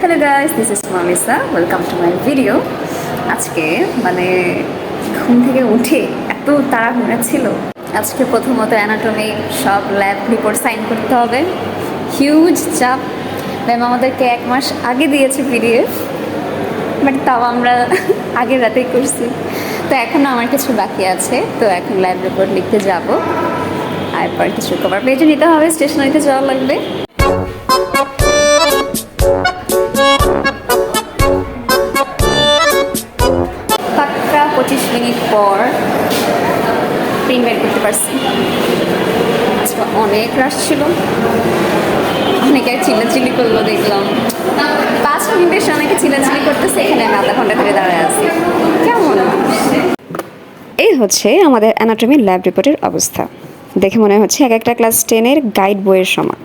Hello guys this is Mamisa welcome to my video আজকে মানে ঘুম থেকে উঠে এত তাড়াহুড়া ছিল। আজকে প্রথমত অ্যানাটমি সব ল্যাব রিপোর্ট সাইন করতে হবে। হিউজ চাপ। ম্যাম আমাদেরকে এক মাস আগে দিয়েছে পিডিএফ বাট তাও আমরা আগের রাতেই করছি। তো এখনও আমার কিছু বাকি আছে। তো এখন ল্যাব রিপোর্ট লিখতে যাব। আর পর কিছু কভার পেজে নিতে হবে স্টেশনারিতে যাওয়া লাগবে। পাক্কা পঁচিশ মিনিট পর প্রিন্ট বের করতে পারছি। অনেক রাশ ছিল। অনেকে চিল্লাচিল্লি করল, দেখলাম। পাঁচ মিনিটের সময় অনেকে চিল্লাচিল্লি করতেছে, এখানে আমি আধা ঘণ্টা ধরে দাঁড়ায় আছি। কেমন এই হচ্ছে আমাদের অ্যানাটমি ল্যাব রিপোর্টের অবস্থা। দেখে মনে হচ্ছে এক একটা ক্লাস টেনের গাইড বইয়ের সমান।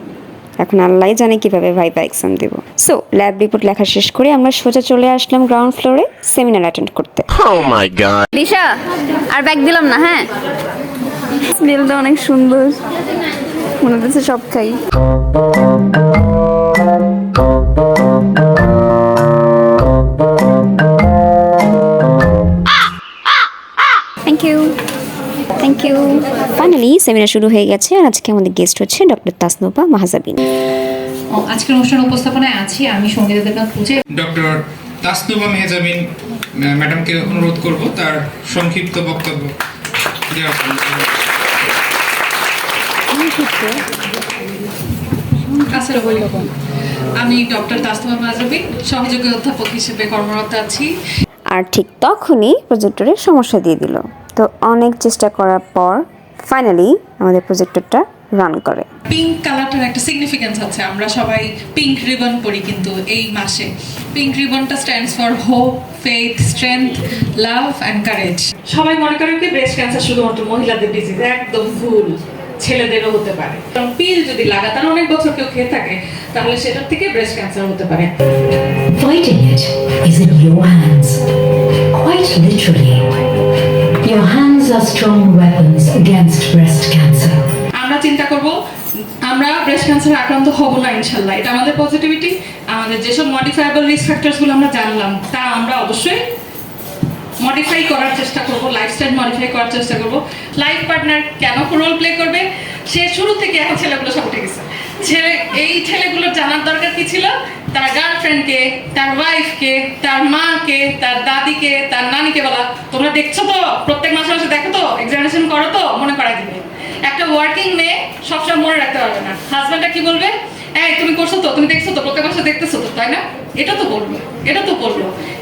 এখন আল্লাহ জানে কীভাবে ভাইবা এক্সাম দেব। সো ল্যাব রিপোর্ট লেখা শেষ করে আমরা সোজা চলে আসলাম গ্রাউন্ড ফ্লোরে সেমিনার অ্যাটেন্ড করতে। Oh. দিশা আর ব্যাগ দিলাম না হ্যাঁ? স্মেলটা অনেক সুন্দর। মনে হচ্ছে সব খাই। ফাইনালি সেমিনার শুরু হয়ে গেছে আর আজকে আমাদের গেস্ট হচ্ছে ডক্টর তাসনোপা মাহাজাবিন। আজকের অনুষ্ঠান উপস্থাপনায় আছি আমি সঙ্গীতা দেবনাথ পুজে। ডক্টর তাসনুবা মেহজাবিন ম্যাডামকে অনুরোধ করব তার সংক্ষিপ্ত বক্তব্য। দেওয়ার জন্য। আমি ডক্টর তাস্তমা মাজরবি সহযোগী অধ্যাপক হিসেবে কর্মরত আছি। আর ঠিক তখনই প্রজেক্টরের সমস্যা দিয়ে দিল। তো অনেক চেষ্টা করার পর ফাইনালি আমাদের প্রজেক্টরটা রান করে। পিঙ্ক কালারটার একটা সিগনিফিকেন্স আছে আমরা সবাই পিঙ্ক রিবন পরি কিন্তু এই মাসে। Pink রিবনটা stands for hope faith strength love and courage সবাই মনে করে কি ব্রেস্ট ক্যান্সার শুধুমাত্র মহিলাদের ডিজিজ একদম ভুল। ছেলেদেরও হতে পারে। কারণ পিল যদি লাগাতার অনেক বছর কেউ খেয়ে থাকে তাহলে সেটার থেকে ব্রেস্ট ক্যান্সার হতে পারে। Fighting it is in your hands. Quite literally. Your hands are strong weapons against breast cancer. আমরা চিন্তা করব, আমরা ব্রেস্ট ক্যান্সার আক্রান্ত হব না, ইনশাল্লাহ। এটা আমাদের পজিটিভিটি আমাদের যেসব মডিফাইবল রিস্ক ফ্যাক্টরসগুলো আমরা জানলাম, তা আমরা অবশ্যই মডিফাই করার চেষ্টা করব লাইফস্টাইল মডিফাই করার চেষ্টা করব। লাইফ পার্টনার কেন রোল প্লে করবে? সে শুরু থেকে এখন ছেলেগুলো সব উঠে গেছে। ছেলে এই ছেলেগুলোর জানার দরকার কি ছিল? তার গার্লফ্রেন্ডকে তার ওয়াইফকে তার মাকে, তার দাদিকে, তার নানিকে বলা। তোমরা দেখছ তো? প্রত্যেক মাসে মাসে দেখো তো? এক্সামিনেশন করো তো? মনে করাই দিবে। একটা ওয়ার্কিং মেয়ে সবসময় মনে রাখতে পারবে না। হাজব্যান্ডটা কি বলবে? এই, তুমি করছ তো? তুমি দেখছ তো? প্রত্যেক মাসে দেখতেছো তো? তাই না? এটা তো বলল এটা তো বলল।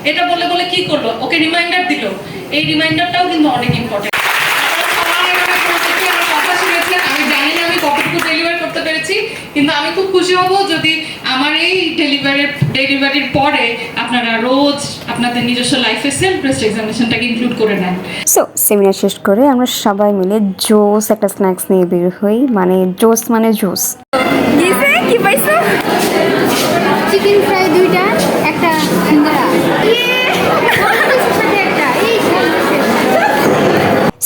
এটা বলে বলে কি করল? ওকে রিমাইন্ডার দিল। এই রিমাইন্ডারটাও কিন্তু অনেক ইম্পর্টেন্ট কথা শুনেছেন আমি জানি না আমি কতটুকু ডেলিভার করতে পেরেছি কিন্তু আমি খুব খুশি হব যদি আমার এই ডেলিভারির ডেলিভারির পরে আপনারা রোজ আপনাদের নিজস্ব লাইফে সেলফ ব্রেস্ট এক্সামিনেশনটাকে ইনক্লুড করে নেন। সো সেমিনার শেষ করে আমরা সবাই মিলে জোস একটা স্ন্যাক্স নিয়ে বের হই মানে জোস মানে জোস। কি পাইছো? চিকেন ফ্রাই দুইটা একটা সিঙ্গারা একটা এই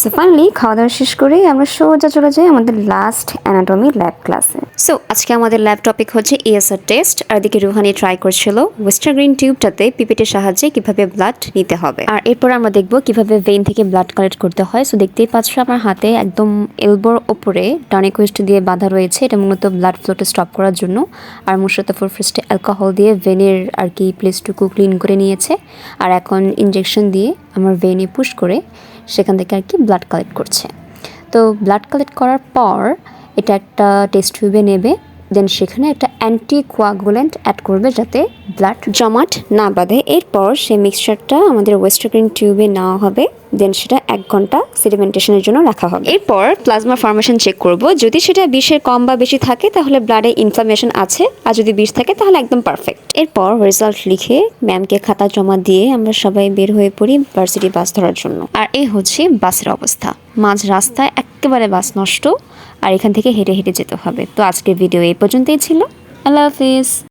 সো ফাইনালি খাওয়া দাওয়া শেষ করে আমরা সোজা চলে যাই আমাদের লাস্ট অ্যানাটমি ল্যাব ক্লাসে সো আজকে আমাদের ল্যাব টপিক হচ্ছে ইএসআর টেস্ট আর এদিকে রুহানি ট্রাই করছিল ওয়েস্টার গ্রিন টিউবটাতে পিপিটের সাহায্যে কীভাবে ব্লাড নিতে হবে। আর এরপর আমরা দেখব কীভাবে ভেইন থেকে ব্লাড কালেক্ট করতে হয়। সো দেখতেই পাচ্ছ আমার হাতে একদম এলবোর ওপরে টনিক ওয়েস্ট দিয়ে বাঁধা রয়েছে। এটা মূলত ব্লাড ফ্লোটা স্টপ করার জন্য। আর মুশাতাফুর ফার্স্টে অ্যালকোহল দিয়ে ভেনের আর কি প্লেসটুকু ক্লিন করে নিয়েছে। আর এখন ইনজেকশন দিয়ে আমার ভেনে পুশ করে সেখান থেকে আর কি ব্লাড কালেক্ট করছে। তো ব্লাড কালেক্ট করার পর এটা একটা টেস্ট টিউবে নেবে দেন সেখানে একটা অ্যান্টি কোয়াগুলেন্ট অ্যাড করবে যাতে ব্লাড জমাট না বাঁধে। এরপর সেই মিক্সচারটা আমাদের ওয়েস্টার্ন টিউবে নেওয়া হবে। দেন সেটা এক ঘণ্টা সেডিমেন্টেশনের জন্য রাখা হবে। এরপর প্লাজমা ফর্মেশন চেক করব। যদি সেটা বিষের কম বা বেশি থাকে, তাহলে ব্লাডে ইনফ্লামেশন আছে। আর যদি বিষ থাকে, তাহলে একদম পারফেক্ট এরপর রেজাল্ট লিখে ম্যামকে খাতা জমা দিয়ে আমরা সবাই বের হয়ে পড়ি ভার্সিটি বাস ধরার জন্য। আর এই হচ্ছে বাসের অবস্থা। মাঝ রাস্তায় একেবারে বাস নষ্ট। আর এখান থেকে হেঁটে হেঁটে যেতে হবে। তো আজকের ভিডিও এই পর্যন্তই ছিল। আল্লাহ হাফিজ।